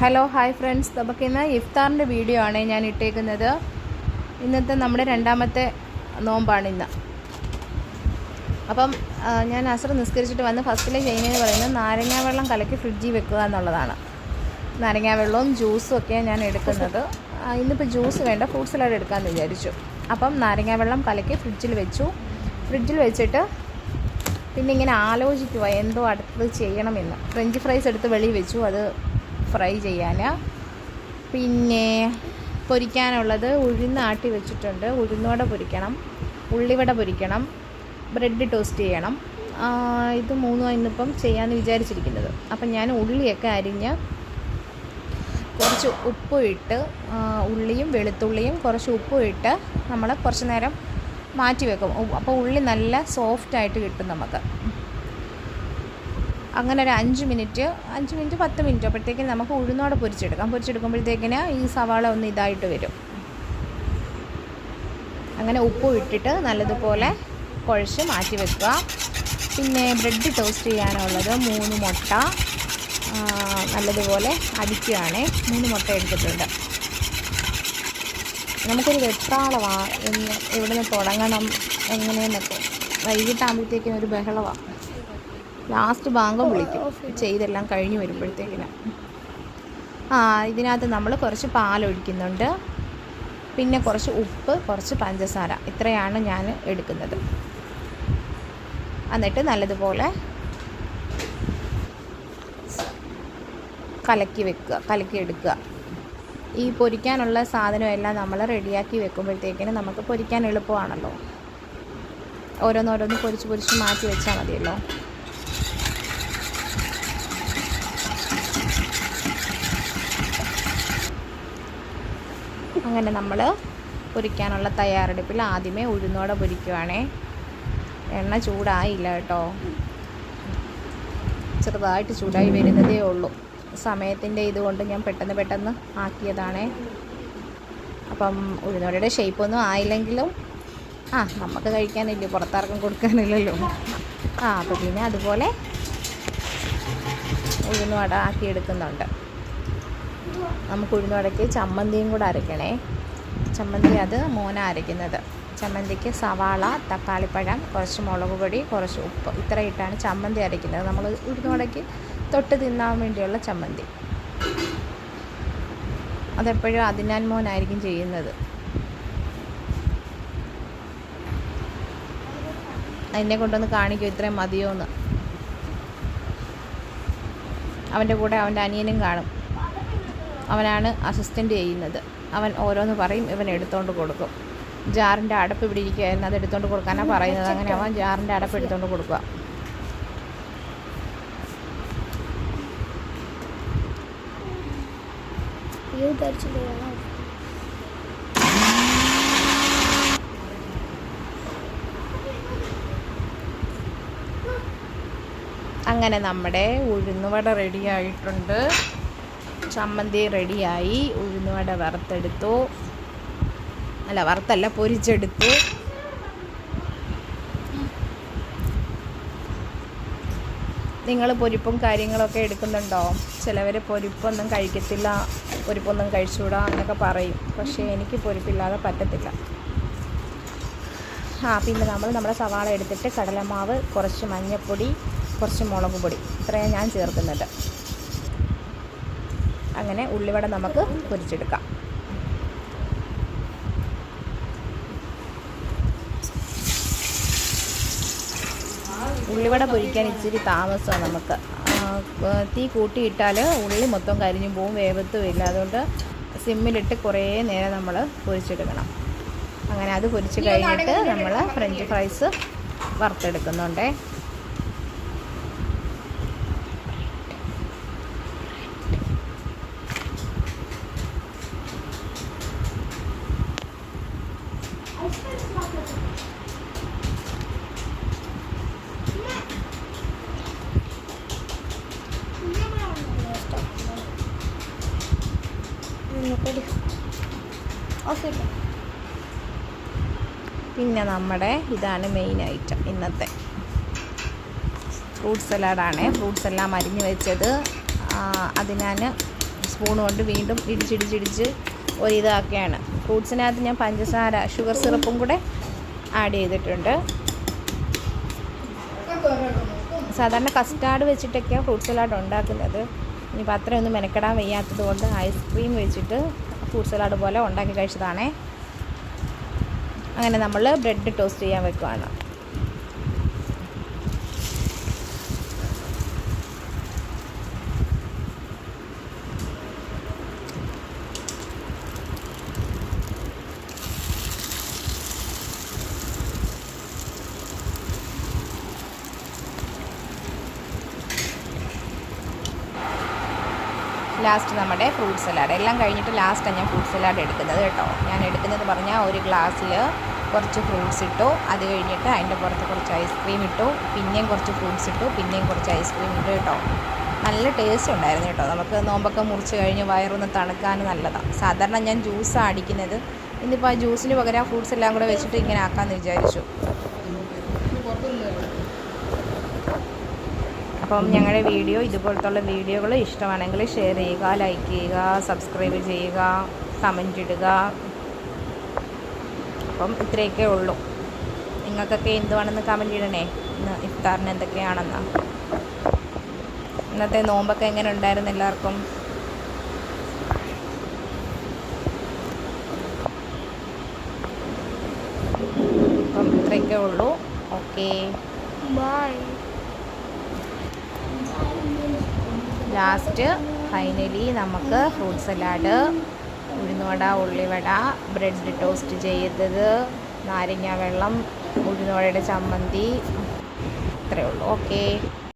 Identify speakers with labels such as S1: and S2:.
S1: Hello hi friends നമുക്ക് ഇന്ന് ഇഫ്താറിന്റെ video ആണ് ഞാൻ ഇട്ടേക്കുന്നത്. ഇന്നത്തെ നമ്മുടെ രണ്ടാമത്തെ നോമ്പാണ് ഇന്ന്. അപ്പം ഞാൻ അസർ നിസ്കരിച്ചിട്ട് വന്ന് ഫസ്റ്റിലെ ചെയ്യുന്നതെന്ന് പറയുന്നത് നാരങ്ങാ വെള്ളം കലക്കി ഫ്രിഡ്ജിൽ വെക്കുക എന്നുള്ളതാണ്. നാരങ്ങാ വെള്ളവും ജ്യൂസും ഒക്കെയാണ് ഞാൻ എടുക്കുന്നത്. ഇന്നിപ്പോൾ ജ്യൂസ് വേണ്ട ഫ്രൂട്ട് സലാഡ് എടുക്കാമെന്ന് വിചാരിച്ചു. അപ്പം നാരങ്ങാ വെള്ളം കലക്കി ഫ്രിഡ്ജിൽ വെച്ചു. ഫ്രിഡ്ജിൽ വെച്ചിട്ട് പിന്നെ ഇങ്ങനെ ആലോചിക്കുക എന്തോ അടുത്തത് ചെയ്യണമെന്ന് ഫ്രഞ്ച് ഫ്രൈസ് എടുത്ത് വെളിയിൽ വെച്ചു. അത് ഫ്രൈ ചെയ്യാൻ. പിന്നെ പൊരിക്കാനുള്ളത് ഉഴുന്ന് ആട്ടി വെച്ചിട്ടുണ്ട്. ഉഴുന്നുവട പൊരിക്കണം. ഉള്ളിവട പൊരിക്കണം. ബ്രെഡ് ടോസ്റ്റ് ചെയ്യണം. ഇത് മൂന്നും ഇന്നിപ്പം ചെയ്യാമെന്ന് വിചാരിച്ചിരിക്കുന്നത്. അപ്പം ഞാൻ ഉള്ളിയൊക്കെ അരിഞ്ഞ് കുറച്ച് ഉപ്പ് ഇട്ട് ഉള്ളിയും വെളുത്തുള്ളിയും കുറച്ച് ഉപ്പ് ഇട്ട് നമ്മൾ കുറച്ച് നേരം മാറ്റി വെക്കും. അപ്പോൾ ഉള്ളി നല്ല സോഫ്റ്റായിട്ട് കിട്ടും നമുക്ക്. അങ്ങനെ ഒരു അഞ്ച് മിനിറ്റ് അഞ്ച് മിനിറ്റ് പത്ത് മിനിറ്റ് അപ്പോഴത്തേക്കും നമുക്ക് ഉഴുന്നോടെ പൊരിച്ചെടുക്കാം. പൊരിച്ചെടുക്കുമ്പോഴത്തേക്കിന് ഈ സവാള ഒന്ന് ഇതായിട്ട് വരും. അങ്ങനെ ഉപ്പും ഇട്ടിട്ട് നല്ലതുപോലെ കുഴച്ച് മാറ്റി വെക്കുക. പിന്നെ ബ്രെഡ് ടോസ്റ്റ് ചെയ്യാനുള്ളത് മൂന്ന് മുട്ട നല്ലതുപോലെ അടിക്കുകയാണ്. മൂന്ന് മുട്ട എടുത്തിട്ടുണ്ട്. നമുക്കൊരു വെപ്രാളമാണ് എന്ന് എവിടെ നിന്ന് തുടങ്ങണം എങ്ങനെയെന്നൊക്കെ. വൈകിട്ടാകുമ്പോഴത്തേക്കും ഒരു ബഹളമാണ് ലാസ്റ്റ് ബാങ്കം വിളിക്കും. ചെയ്തെല്ലാം കഴിഞ്ഞ് വരുമ്പോഴത്തേക്കിന്. ആ ഇതിനകത്ത് നമ്മൾ കുറച്ച് പാലൊഴിക്കുന്നുണ്ട് പിന്നെ കുറച്ച് ഉപ്പ് കുറച്ച് പഞ്ചസാര. ഇത്രയാണ് ഞാൻ എടുക്കുന്നത്. എന്നിട്ട് നല്ലതുപോലെ കലക്കി വെക്കുക കലക്കി എടുക്കുക. ഈ പൊരിക്കാനുള്ള സാധനമെല്ലാം നമ്മൾ റെഡിയാക്കി വെക്കുമ്പോഴത്തേക്കിന് നമുക്ക് പൊരിക്കാൻ എളുപ്പമാണല്ലോ. ഓരോന്നോരോന്ന് പൊരിച്ച് പൊരിച്ച് മാറ്റി വെച്ചാൽ മതിയല്ലോ. അങ്ങനെ നമ്മൾ പൊരിക്കാനുള്ള തയ്യാറെടുപ്പിൽ ആദ്യമേ ഉഴുന്നോടെ പൊരിക്കുവാണേ. എണ്ണ ചൂടായില്ല കേട്ടോ. ചെറുതായിട്ട് ചൂടായി വരുന്നതേ ഉള്ളൂ. സമയത്തിന്റെ ഇതുകൊണ്ട് ഞാൻ പെട്ടെന്ന് പെട്ടെന്ന് ആക്കിയതാണേ. അപ്പം ഉഴുന്നോടയുടെ ഷേപ്പൊന്നും ആയില്ലെങ്കിലും ആ നമുക്ക് കഴിക്കാനില്ലേ പുറത്താർക്കും കൊടുക്കാനില്ലല്ലോ. ആ അപ്പോൾ പിന്നെ അതുപോലെ ഉഴുന്നുവട ആക്കിയെടുക്കുന്നുണ്ട്. നമുക്ക് ഉഴുന്നുവടയ്ക്ക് ചമ്മന്തിയും കൂടെ അരയ്ക്കണേ ചമ്മന്തി അത് മോന അരയ്ക്കുന്നത് ചമ്മന്തിക്ക് സവാള തക്കാളിപ്പഴം കുറച്ച് മുളക് പൊടി കുറച്ച് ഉപ്പ്. ഇത്ര ഇട്ടാണ് ചമ്മന്തി അരയ്ക്കുന്നത് നമ്മൾ ഉഴുന്നുവടയ്ക്ക് തൊട്ട് തിന്നാൻ വേണ്ടിയുള്ള ചമ്മന്തി. അതെപ്പോഴും അതിനാൻ മോനായിരിക്കും ചെയ്യുന്നത്. എന്നെ കൊണ്ടൊന്ന് കാണിക്കും ഇത്രയും മതിയോ എന്ന് അവന്റെ കൂടെ അവന്റെ അനിയനും കാണും. അവനാണ് അസിസ്റ്റന്റ് ചെയ്യുന്നത്. അവൻ ഓരോന്ന് പറയും ഇവൻ എടുത്തോണ്ട് കൊടുക്കും. ജാറിന്റെ അടപ്പ് ഇവിടെ ഇരിക്കുകയായിരുന്നു അത് എടുത്തോണ്ട് കൊടുക്കാനാണ് പറയുന്നത്. അങ്ങനെ അവൻ ജാറിന്റെ അടപ്പ് എടുത്തോണ്ട് കൊടുക്കുക. അങ്ങനെ നമ്മുടെ ഉഴുന്നുവട റെഡിയായിട്ടുണ്ട് ചമ്മന്തി റെഡിയായി. ഉഴുന്നുവട വറുത്തെടുത്തു. അല്ല വറുത്തല്ല പൊരിച്ചെടുത്തു. നിങ്ങൾ പൊരിപ്പും കാര്യങ്ങളൊക്കെ എടുക്കുന്നുണ്ടോ? ചിലവർ പൊരിപ്പൊന്നും കഴിക്കത്തില്ല പൊരിപ്പൊന്നും കഴിച്ചുകൂടാ എന്നൊക്കെ പറയും. പക്ഷേ എനിക്ക് പൊരിപ്പില്ലാതെ പറ്റത്തില്ല. ആ പിന്നെ നമ്മൾ നമ്മുടെ സവാള എടുത്തിട്ട് കടലമാവ് കുറച്ച് മഞ്ഞൾപ്പൊടി കുറച്ച് മുളക് പൊടി. ഇത്രയും ഞാൻ ചേർക്കുന്നുണ്ട് അങ്ങനെ ഉള്ളിവട നമുക്ക് പൊരിച്ചെടുക്കാം. ഉള്ളിവട പൊരിക്കാൻ ഇച്ചിരി താമസമാണ് നമുക്ക്. തീ കൂട്ടിയിട്ടാൽ ഉള്ളി മൊത്തം കരിഞ്ഞു പോവും വേവത്തുമില്ല അതുകൊണ്ട് സിമ്മിലിട്ട് കുറേ നേരം നമ്മൾ പൊരിച്ചെടുക്കണം. അങ്ങനെ അത് പൊരിച്ച് കഴിഞ്ഞിട്ട് നമ്മൾ ഫ്രഞ്ച് ഫ്രൈസ് വറുത്തെടുക്കുന്നുണ്ടേ. പിന്നെ നമ്മുടെ ഇതാണ് മെയിൻ ഐറ്റം ഇന്നത്തെ. ഫ്രൂട്ട് സലാഡാണ് ഫ്രൂട്ട്സ് എല്ലാം അരിഞ്ഞ് വെച്ചത്. അത് ഞാൻ സ്പൂൺ കൊണ്ട് വീണ്ടും ഇടിച്ചിടിച്ചിടിച്ച് ഒരിതാക്കുകയാണ് ഫ്രൂട്ട്സിനകത്ത് ഞാൻ പഞ്ചസാര ഷുഗർ സിറപ്പും കൂടെ ആഡ് ചെയ്തിട്ടുണ്ട്. സാധാരണ കസ്റ്റാർഡ് വെച്ചിട്ടൊക്കെയാണ് ഫ്രൂട്ട് സലാഡ് ഉണ്ടാക്കുന്നത്. ഇനിയിപ്പോൾ അത്രയൊന്നും മെനക്കെടാൻ വയ്യാത്തത് കൊണ്ട് ഐസ്ക്രീം വെച്ചിട്ട് ഫ്രൂട്ട് സലാഡ് പോലെ ഉണ്ടാക്കി കഴിച്ചതാണേ. അങ്ങനെ നമ്മൾ ബ്രെഡ് ടോസ്റ്റ് ചെയ്യാൻ വെക്കുവാണ്. ലാസ്റ്റ് നമ്മുടെ ഫ്രൂട്ട് സലാഡ് എല്ലാം കഴിഞ്ഞിട്ട് ലാസ്റ്റാണ് ഞാൻ ഫ്രൂട്ട് സലാഡ് എടുക്കുന്നത് കേട്ടോ. ഞാൻ എടുക്കുന്നത് പറഞ്ഞാൽ ഒരു ഗ്ലാസ്സിൽ കുറച്ച് ഫ്രൂട്ട്സ് ഇട്ടു. അത് കഴിഞ്ഞിട്ട് അതിന്റെ പുറത്ത് കുറച്ച് ഐസ്ക്രീം ഇട്ടു. പിന്നെയും കുറച്ച് ഫ്രൂട്ട്സ് ഇട്ടു. പിന്നെയും കുറച്ച് ഐസ്ക്രീം ഇട്ടു കേട്ടോ. നല്ല ടേസ്റ്റ് ഉണ്ടായിരുന്നു കേട്ടോ. നമുക്ക് നോമ്പൊക്കെ മുറിച്ച് കഴിഞ്ഞ് വയറൊന്ന് തണുക്കാൻ നല്ലതാണ് സാധാരണ ഞാൻ ജ്യൂസാണ് അടിക്കുന്നത്. ഇന്നിപ്പോൾ ആ ജ്യൂസിന് പകരം ഫ്രൂട്ട്സ് എല്ലാം കൂടെ വെച്ചിട്ട് ഇങ്ങനെ ആക്കാമെന്ന് വിചാരിച്ചു. അപ്പം ഞങ്ങളുടെ വീഡിയോ ഇതുപോലത്തുള്ള വീഡിയോകൾ ഇഷ്ടമാണെങ്കിൽ ഷെയർ ചെയ്യുക ലൈക്ക് ചെയ്യുക സബ്സ്ക്രൈബ് ചെയ്യുക കമന്റ് ഇടുക. അപ്പം ഇത്രയൊക്കെ ഉള്ളൂ. നിങ്ങൾക്കൊക്കെ എന്തുവാണെന്ന് കമന്റ് ഇടണേ? ഇന്ന് ഇഫ്താറിന് എന്തൊക്കെയാണെന്ന്? ഇന്നത്തെ നോമ്പൊക്കെ എങ്ങനെ ഉണ്ടായിരുന്നു എല്ലാവർക്കും? അപ്പം ഇത്രയൊക്കെ ഉള്ളൂ. ഓക്കേ
S2: ബൈ
S1: ലാസ്റ്റ് ഫൈനലി നമുക്ക് fruit salad uzhunnu vada ulli vada bread toast ചെയ്തത് നാരങ്ങ വെള്ളം ഉഴുന്നുവടയുടെ ചമ്മന്തി ഇത്രയേ ഉള്ളൂ. ഓക്കേ